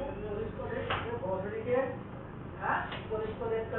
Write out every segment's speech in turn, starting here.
উপদেশ করে উপদেশ করে একটা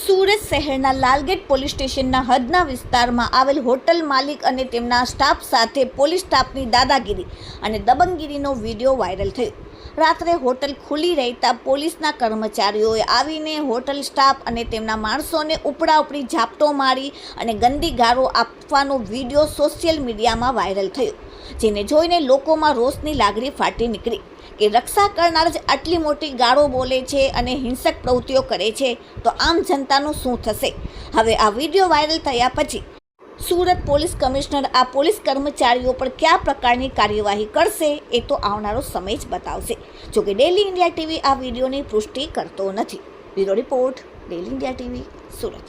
સુરત શહેરના લાલગેટ પોલીસ સ્ટેશનના હદના વિસ્તારમાં આવેલ હોટલ માલિક અને તેમના સ્ટાફ સાથે પોલીસ સ્ટાફની દાદાગીરી અને દબંગગીરીનો વીડિયો વાયરલ થયો. રાત્રે હોટલ ખુલ્લી રહેતા પોલીસના કર્મચારીઓએ આવીને હોટલ સ્ટાફ અને તેમના માણસોને ઉપડા ઉપડી ઝાપટો મારી અને ગંદી ગાળો આપવાનો વીડિયો સોશિયલ મીડિયામાં વાયરલ થયો, જેને જોઈને લોકોમાં રોષની લાગણી ફાટી નીકળી કે રક્ષા કરનાર જ આટલી મોટી ગાળો બોલે છે અને હિંસક પ્રવૃત્તિઓ કરે છે, તો આમ જનતાનું શું થશે? હવે આ વીડિયો વાયરલ થયા પછી સુરત પોલીસ કમિશનર આ પોલીસ કર્મચારીઓ પર કયા પ્રકારની કાર્યવાહી કરશે એ તો આવનારો સમય જ બતાવશે. જોકે ડેલી ઇન્ડિયા ટીવી આ વિડીયોની પુષ્ટિ કરતો નથી. Bureau report daily India TV Surat.